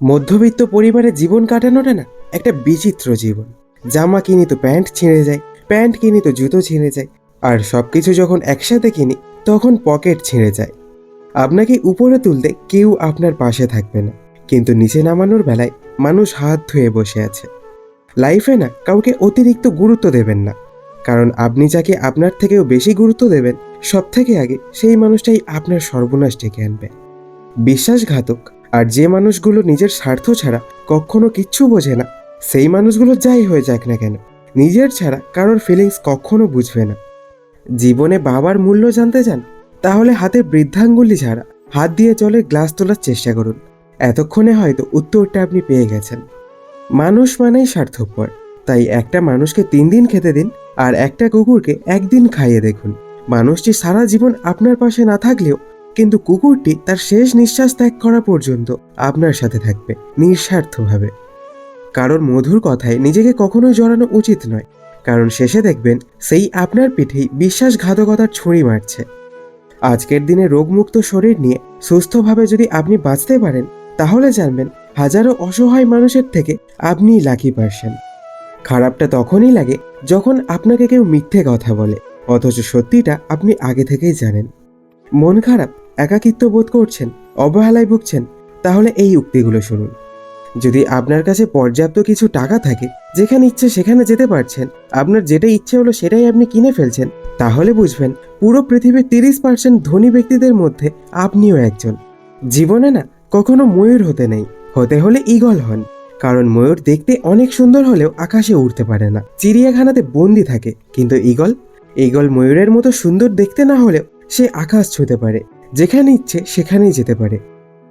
মধ্যবিত্ত পরিবারে জীবন কাটানোটা না একটা বিচিত্র জীবন। জামা কিনি তো প্যান্ট ছিঁড়ে যায়, প্যান্ট কিনি তো জুতো ছিঁড়ে যায়, আর সব কিছু যখন একসাথে কিনি, তখন পকেট ছিঁড়ে যায়। আপনাকে উপরে তুলতে কেউ আপনার পাশে থাকবে না, কিন্তু নিচে নামানোর বেলায় মানুষ হাত ধুয়ে বসে আছে। লাইফে না কাউকে অতিরিক্ত গুরুত্ব দেবেন না, কারণ আপনি যাকে আপনার থেকেও বেশি গুরুত্ব দেবেন সব থেকে আগে সেই মানুষটাই আপনার সর্বনাশ ডেকে আনবে। বিশ্বাসঘাতক আর যে মানুষগুলো নিজের স্বার্থ ছাড়া কখনো কিচ্ছু বোঝে না, সেই মানুষগুলো যাই হয়ে যাক না কেন, নিজের ছাড়া কারোর ফিলিংস কখনো বুঝবে না। জীবনে বাবার মূল্য জানতে চান, তাহলে হাতে বৃদ্ধাঙ্গুলি ছাড়া হাত দিয়ে জলের গ্লাস তোলার চেষ্টা করুন। এতক্ষণে হয়তো উত্তরটা আপনি পেয়ে গেছেন। মানুষ মানেই স্বার্থপর, তাই একটা মানুষকে তিন দিন খেতে দিন আর একটা কুকুরকে একদিন খাইয়ে দেখুন। মানুষটি সারা জীবন আপনার পাশে না থাকলেও কিন্তু কুকুরটি তার শেষ নিঃশ্বাস ত্যাগ করা পর্যন্ত আপনার সাথে থাকবে, নিঃস্বার্থভাবে। কারোর মধুর কথায় নিজেকে কখনোই জড়ানো উচিত নয়। কারণ শেষে দেখবেন সেই আপনার পিঠেই বিশ্বাসঘাতকতার ছুরি মারছে। আজকের দিনে রোগমুক্ত শরীর নিয়ে সুস্থভাবে যদি আপনি বাঁচতে পারেন, তাহলে জানবেন হাজারো অসহায় মানুষের থেকে আপনিই লাকি পারছেন খারাপটা তখনই লাগে যখন আপনাকে কেউ মিথ্যে কথা বলে, অথচ সত্যিটা আপনি আগে থেকেই জানেন। মন খারাপ একাকিত্ব বোধ করছেন, অবহেলায় ভুগছেন, তাহলে এই উক্তিগুলো শুনুন। যদি আপনার কাছে পর্যাপ্ত কিছু টাকা থাকে, যেখানে ইচ্ছে সেখানে যেতে পারছেন, আপনার যেটা ইচ্ছে হলো সেটাই আপনি কিনে ফেলছেন, তাহলে বুঝবেন পুরো পৃথিবীর তিরিশ পার্সেন্ট ধনী ব্যক্তিদের মধ্যে আপনিও একজন। জীবনে না কখনো ময়ূর হতে নেই, হতে হলে ঈগল হন, কারণ ময়ূর দেখতে অনেক সুন্দর হলেও আকাশে উঠতে পারে না, চিড়িয়াখানাতে বন্দি থাকে, কিন্তু ঈগল? ঈগল ময়ূরের মতো সুন্দর দেখতে না হলেও সে আকাশ ছুঁতে পারে। যেখানে ইচ্ছে সেখানেই যেতে পারে।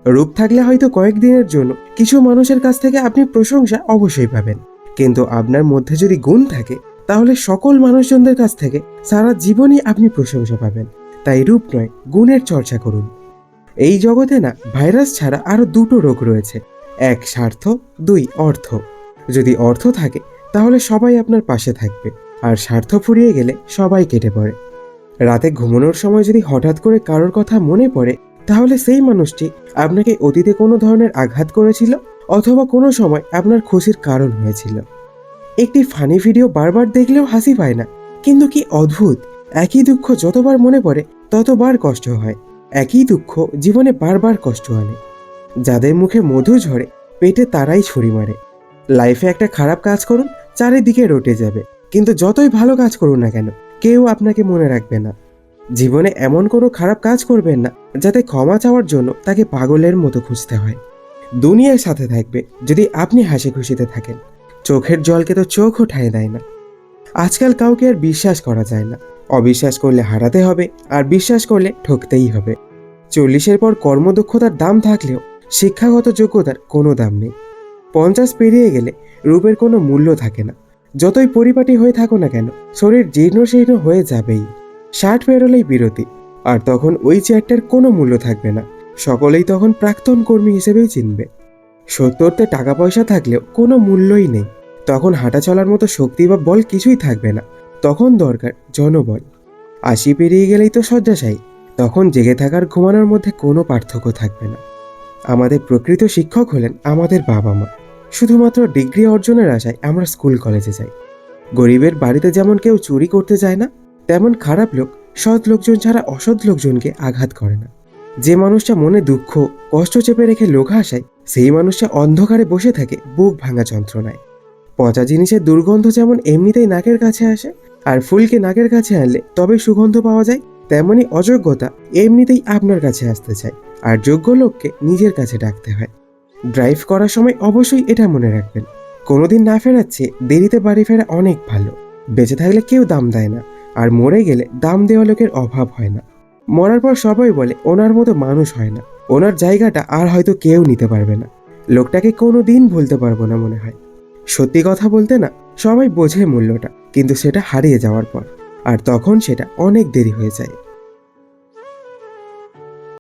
রূপ থাকলে হয়তো কয়েকদিনের জন্য কিছু মানুষের কাছ থেকে আপনি প্রশংসা অবশ্যই পাবেন। কিন্তু আপনার মধ্যে যদি গুণ থাকে, তাহলে সকল মানুষজনদের কাছ থেকে সারা জীবনই আপনি প্রশংসা পাবেন। তাই রূপ নয়, গুণের চর্চা করুন। এই জগতে না, ভাইরাস ছাড়া আরও দুটো রোগ রয়েছে। এক, স্বার্থ, দুই, অর্থ। যদি অর্থ থাকে, তাহলে সবাই আপনার পাশে থাকবে। আর স্বার্থ ফুরিয়ে গেলে সবাই কেটে পড়ে। রাতে ঘুমানোর সময় যদি হঠাৎ করে কারোর কথা মনে পড়ে, তাহলে সেই মানুষটি আপনাকে অতীতে কোনো ধরনের আঘাত করেছিল অথবা কোনো সময় আপনার খুশির কারণ হয়েছিল। একটি ফানি ভিডিও বারবার দেখলেও হাসি পায় না, কিন্তু কি অদ্ভুত! একই দুঃখ যতবার মনে পড়ে, ততবার কষ্ট হয়। একই দুঃখ জীবনে বারবার কষ্ট আনে। যাদের মুখে মধু ঝরে, পেটে তারাই ছুরি মারে। লাইফে একটা খারাপ কাজ করুন, চারিদিকে রটে যাবে। কিন্তু যতই ভালো কাজ করুন না কেন, কেউ আপনাকে মনে রাখবে না। জীবনে এমন কোনো খারাপ কাজ করবেন না, যাতে ক্ষমা চাওয়ার জন্য তাকে পাগলের মতো খুঁজতে হয়। দুনিয়ার সাথে থাকবে যদি আপনি হাসি খুশিতে থাকেন। চোখের জলকে তো চোখও ঠাঁই দেয় না। আজকাল কাউকে আর বিশ্বাস করা যায় না। অবিশ্বাস করলে হারাতে হবে, আর বিশ্বাস করলে ঠকতেই হবে। চল্লিশের পর কর্মদক্ষতার দাম থাকলেও শিক্ষাগত যোগ্যতার কোনো দাম নেই। পঞ্চাশ পেরিয়ে গেলে রূপের কোনো মূল্য থাকে না। যতই পরিপাটি হয়ে থাকো না কেন, শরীর জীর্ণ শীর্ণ হয়ে যাবেই। ষাট পেরোলেই বিরতি, আর তখন ওই চেয়ারটার কোনো মূল্য থাকবে না। সকলেই তখন প্রাক্তন কর্মী হিসেবেই চিনবে। সত্তরতে টাকা পয়সা থাকলেও কোনো মূল্যই নেই। তখন হাঁটা চলার মতো শক্তি বা বল কিছুই থাকবে না। তখন দরকার জনবল। আশি পেরিয়ে গেলেই তো শয্যাশায়ী। তখন জেগে থাকার ঘুমানোর মধ্যে কোনো পার্থক্য থাকবে না। আমাদের প্রকৃত শিক্ষক হলেন আমাদের বাবা মা শুধুমাত্র ডিগ্রি অর্জনের আশায় আমরা স্কুল কলেজে যাই। গরিবের বাড়িতে যেমন কেউ চুরি করতে যায় না, তেমন খারাপ লোক, সৎ লোকজন ছাড়া অসৎ লোকজনকে আঘাত করে না। যে মানুষটা মনে দুঃখ, কষ্ট চেপে রেখে লোক হাসায়, সেই মানুষটা অন্ধকারে বসে থাকে, বুক ভাঙা যন্ত্রণায়। পচা জিনিসের দুর্গন্ধ যেমন এমনিতেই নাকের কাছে আসে, আর ফুলকে নাকের কাছে আনলে তবে সুগন্ধ পাওয়া যায়, তেমনি অযোগ্যতা এমনিতেই আপনার কাছে আসতে চায়, আর যোগ্য লোককে নিজের কাছে ডাকতে হয়। ড্রাইভ করার সময় অবশ্যই এটা মনে রাখবেন। কোনোদিন না ফেরাচ্ছে, দেরিতে বাড়ি ফেরা অনেক ভালো। বেঁচে থাকলে কেউ দাম দেয় না, আর মরে গেলে দাম দেওয়া লোকের অভাব হয় না। মরার পর সবাই বলে, ওনার মতো মানুষ হয় না। ওনার জায়গাটা আর হয়তো কেউ নিতে পারবে না। লোকটাকে কোনো দিন ভুলতে পারব না, মনে হয়। সত্যি কথা বলতে না, সবাই বোঝে মূল্যটা, কিন্তু সেটা হারিয়ে যাওয়ার পর। আর তখন সেটা অনেক দেরি হয়ে যায়।